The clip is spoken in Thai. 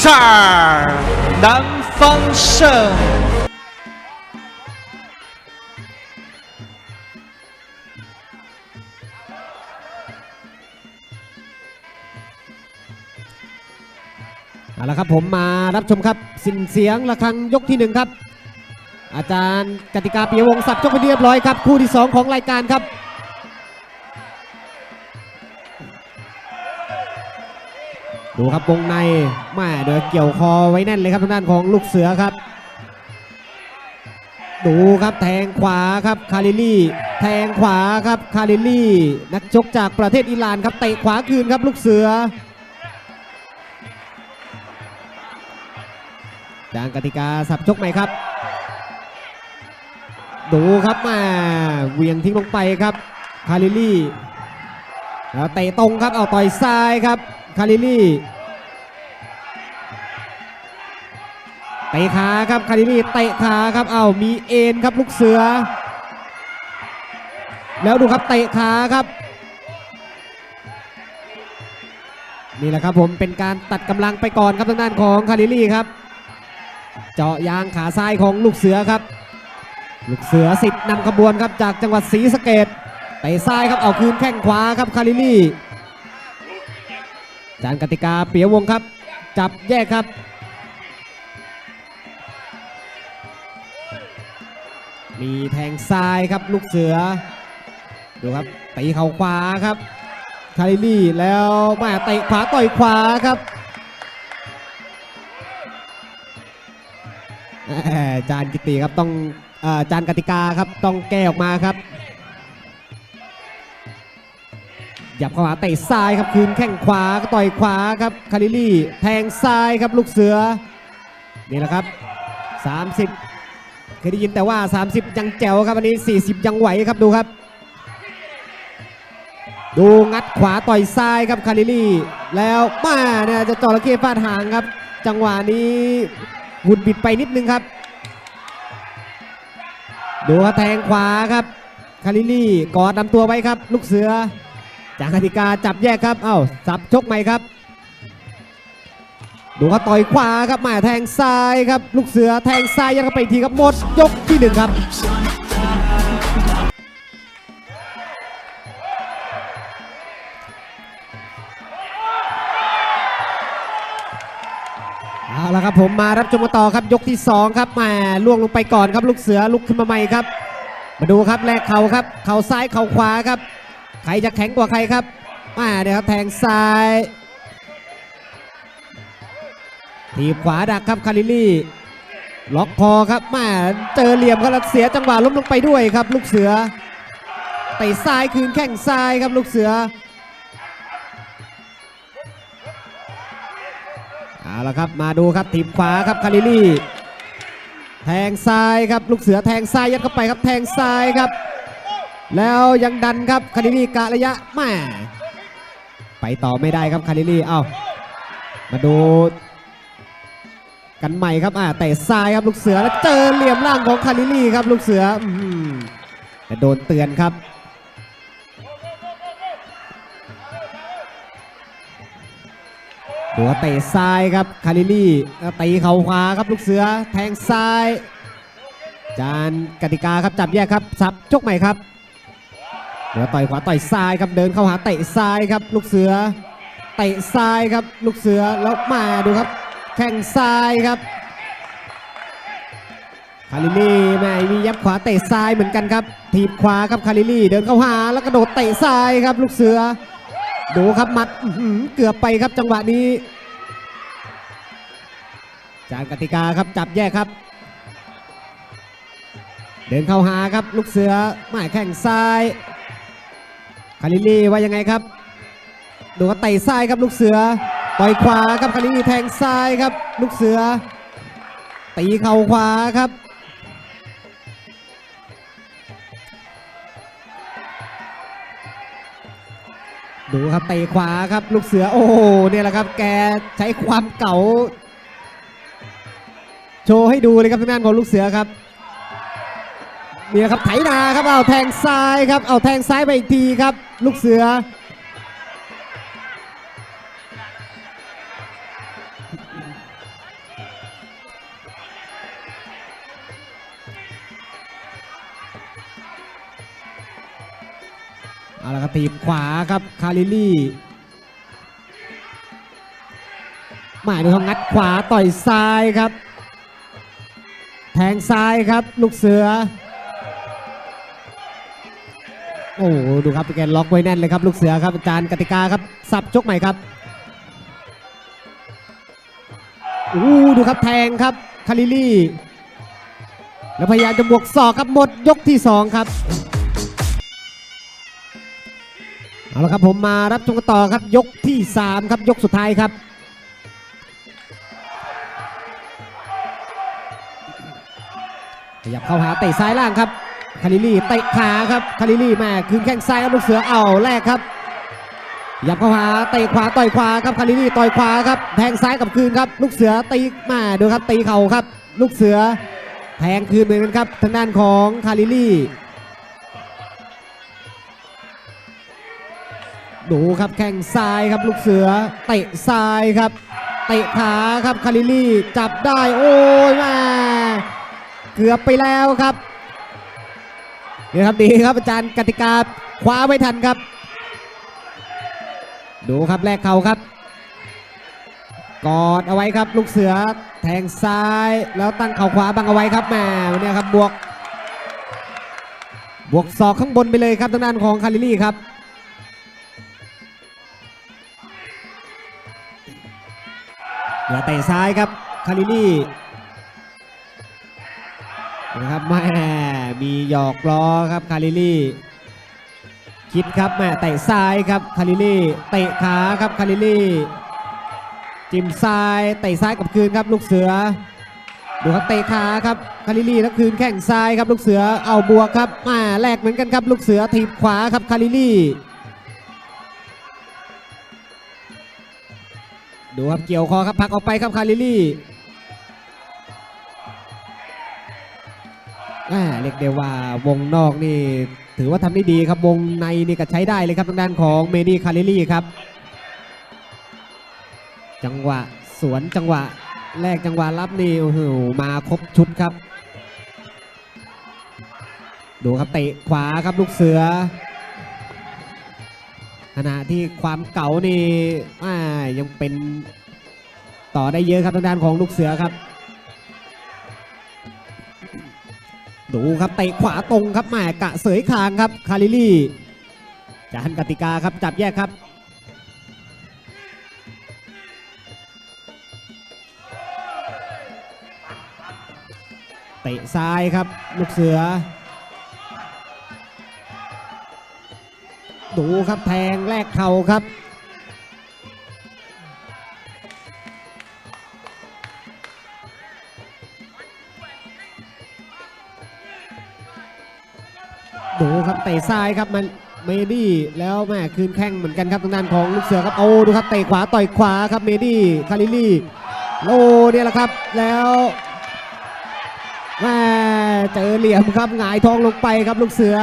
Loser 南方胜。 เอาละครับผมมารับชมครับสินเสียงระฆังยกที่หนึ่งครับ อาจารย์กติกาปียวงศ์สับชกไปเรียบร้อยครับคู่ที่สองของรายการครับ ดูครับวงในแม่เดี๋ยวเกี่ยวคอไว้แน่นเลยครับทางด้านของลูกเสือครับ ดูครับแทงขวาครับคาริลี่ แทงขวาครับคาริลี่ นักชกจากประเทศอิหร่านครับเตะขวาคืนครับลูกเสือจางกติกาสับชกใหม่ครับ ดูครับมาเวียงทิ้งลงไปครับคาริลี่แล้วเตะตรงครับเอาต่อยซ้ายครับ คาริลี่เตะขาครับคาริลี่เตะขาครับเอามีเอ็นครับลูกเสือ แล้วดูครับเตะขาครับนี่แหละครับผมเป็นการตัดกำลังไปก่อนครับทางด้านของคาริลี่ครับ เจาะยางขาซ้ายของลูกเสือครับ ลูกเสือสิทธิ์นำขบวนครับจากจังหวัดศรีสะเกดเตะซ้ายครับเอาคืนแข้งขวาครับคาริลี่ จานกติกาเปียวงครับ จับแยกครับ มีแทงซ้ายครับลูกเสือ ดูครับตีเข่าขวาครับคาริลี่แล้วมาเตะขวาต่อยขวาครับจานกิติครับต้องอจานกติกาครับต้องแก้ออกมาครับ ยับเข้าหาเตะซ้ายครับคืนแข้งขวาก็ต่อยขวาครับคาริลี่แทงซ้ายครับลูกเสือนี่แหละครับ 30 เคยได้ยินแต่ว่า 30 ยังแจ๋วครับอันนี้ 40 ยังไหวครับดูครับ ดูงัดขวาต่อยซ้ายครับคาริลี่ แล้วมาเนี่ยจะจระเข้ฟาดหางครับ จังหวะนี้หุดบิดไปนิดนึงครับ ดูครับแทงขวาครับคาริลี่กอดลำตัวไว้ครับ ลูกเสือ จากกติกาจับแยกครับ เอ้าสับชกใหม่ครับ ดูครับต่อยขวาครับมาแทงซ้ายครับ ลูกเสือแทงซ้ายยัดเข้าไปอีกทีครับหมดยกที่หนึ่งครับเอาละครับผมมารับชมกันต่อครับยกที่ 2 ครับแหมาล่วงลงไปก่อนครับ ลูกเสือลุกขึ้นมาใหม่ครับ มาดูครับแลกเข่าครับ เข่าซ้ายเข่าขวาครับ ใครจะแข็งกว่าใครครับแมาเดี๋ยวครับแทงซ้ายทีบขวาดักครับคาริลี่ล็อกคอครับแมาเจอเหลี่ยมครับแล้วเสียจังหวะล้มลงไปด้วยครับ ลูกเสือเตะซ้ายคืนแข้งซ้ายครับลูกเสือเอาละครับมาดูครับทีมขวาครับคาริลี่แทงซ้ายครับลูกเสือแทงซ้ายยัดเข้าไปครับแทงซ้ายครับ แล้วยังดันครับคาริลี่กะระยะแม่ไปต่อไม่ได้ครับคาริลี่เอ้ามาดูกันใหม่ครับอ่าเตะซ้ายครับลูกเสือแล้วเจอเหลี่ยมล่างของคาริลี่ครับลูกเสืออแต่โดนเตือนครับดูว่าเตะซ้ายครับคาริลี่ตีเข่าขวาครับลูกเสือแทงซ้าย จานกติกาครับจับแยกครับสับชกใหม่ครับ เดี๋ยวต่อยขวาต่อยซ้ายครับเดินเข้าหาเตะซ้ายครับ ลูกเสือเตะซ้ายครับ ลูกเสือแล้วมาดูครับ แข้งซ้ายครับคาริลี่แม่มียับขวาเตะซ้ายเหมือนกันครับถีบขวาครับคาริลี่เดินเข้าหาแล้วกระโดดเตะซ้ายครับ ลูกเสือ ดูครับมัดเกือบไปครับจังหวะนี้จานกติกาครับจับแยกครับ เดินเข้าหาครับ ลูกเสือหมายแข้งซ้าย คาริลีว่ายังไงครับ ดูว่าเตะซ้ายครับลูกเสือต่อยขวาครับคาริลีแทงซ้ายครับ ลูกเสือ ตีเข่าขวาครับดูครับเตะขวาครับลูกเสือโอ้โหเนี่ยแหละครับ แกใช้ความเก่า โชว์ให้ดูเลยครับทางด้านของลูกเสือครับ นี่นครับไถนาครับเอาแทงซ้ายครับเอาแทงซ้ายไปอีกทีครับ ลูกเสือ เอาละครับถีมขวาครับคาริลี่หมายดูครังัดขวาต่อยซ้ายครับ แทงซ้ายครับ ลูกเสือ โอ้ดูครับแกล็อกไว้แน่นเลยครับ ลูกเสือครับอาจารย์กติกาครับสับชกใหม่ครับโอ้ดูครับแทงครับคาริลี่แล้วพยายามจะบวกศอกครับหมดยกที่ 2 ครับเอาละครับผมมารับชมกันต่อครับยกที่ 3 ครับยกสุดท้ายครับขยับเข้าหาเตะซ้ายล่างครับ คาริลี่เตะขาครับคาริลี่แม่คืนแข้งซ้ายครับลูกเสือเอาแรกครับยับเข้าหาเตะขวาต่อยขวาครับคาริลี่ต่อยขวาครับแทงซ้ายกับคืนครับ ลูกเสือตีมาดูครับตีเข่าครับ ลูกเสือแทงคืนเหมือนกันครับทางด้านของคาริลี่ดูครับแข้งซ้ายครับลูกเสือเตะซ้ายครับเตะขาครับคาริลี่จับได้โอ้ยแม่เกือบไปแล้วครับ นี่ครับดีครับอาจารย์กติกาคว้าไม่ทันครับ ดูครับแลกเข่าครับ กอดเอาไว้ครับ ลูกเสือแทงซ้ายแล้วตั้งเข่าขวาบังเอาไว้ครับแหมวันนี้ครับบวก บวกศอกข้างบนไปเลยครับทางด้านของคาริลี่ครับเหลือเตะซ้ายครับคาริลี่ นะครับแม่มีหยอกล้อครับคาริลี่คิดครับแม่เตะซ้ายครับคาริลี่เตะขาครับคาริลี่จิ้มซ้ายเตะซ้ายกับคืนครับลูกเสือดูครับเตะขาครับคาริลี่แล้วคืนแข้งซ้ายครับลูกเสือเอาบวกครับมาแลกเหมือนกันครับลูกเสือถีบขวาครับคาริลี่ดูครับเกี่ยวคอครับผลักออกไปครับคาริลี่ อ่าเรียกได้ว่าวงนอกนี่ถือว่าทำได้ดีครับวงในนี่ก็ใช้ได้เลยครับทางด้านของเมดี้คาริลี่ครับ จังหวะสวนจังหวะแรกจังหวะรับนี่โอ้โหมาครบชุดครับ ดูครับเตะขวาครับลูกเสือขณะที่ความเก่านี่อ่ายังเป็นต่อได้เยอะครับทางด้านของลูกเสือครับ ดูครับเตะขวาตรงครับแหมกะเสยคางครับคาริลี่จานกติกาครับจับแยกครับเตะซ้ายครับลูกเสือ ดูครับแทงแลกเข่าครับ เตะซ้ายครับมันเมดี้แล้วแม่คืนแข้งเหมือนกันครับทางด้านของลูกเสือครับโอ้ดูครับเตะขวาต่อยขวาครับเมดี้คาริลี่โลเนี่ยแหละครับแล้วแม่เจอเหลี่ยมครับหงายท้องลงไปครับลูกเสือ